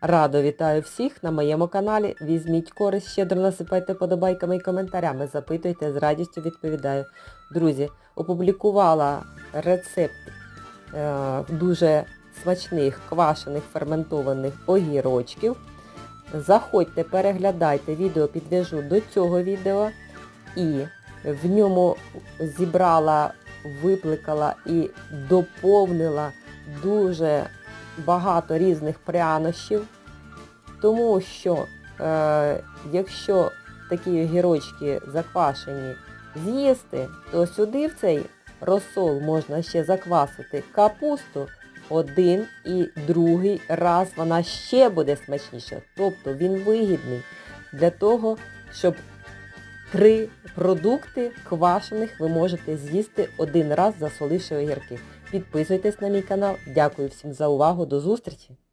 Радо вітаю всіх на моєму каналі. Візьміть користь, щедро насипайте подобайками і коментарями, запитуйте, з радістю відповідаю. Друзі, опублікувала рецепт е, дуже смачних квашених ферментованих огірочків. Заходьте, переглядайте, відео підв'яжу до цього відео і в ньому зібрала, викликала і доповнила дуже багато різних прянощів, тому що е, якщо такі огірочки заквашені з'їсти, то сюди в цей розсол можна ще заквасити капусту один і другий раз вона ще буде смачніша. Тобто він вигідний для того, щоб три продукти квашених ви можете з'їсти один раз засоливши огірки. Підписуйтесь на мій канал. Дякую всім за увагу. До зустрічі!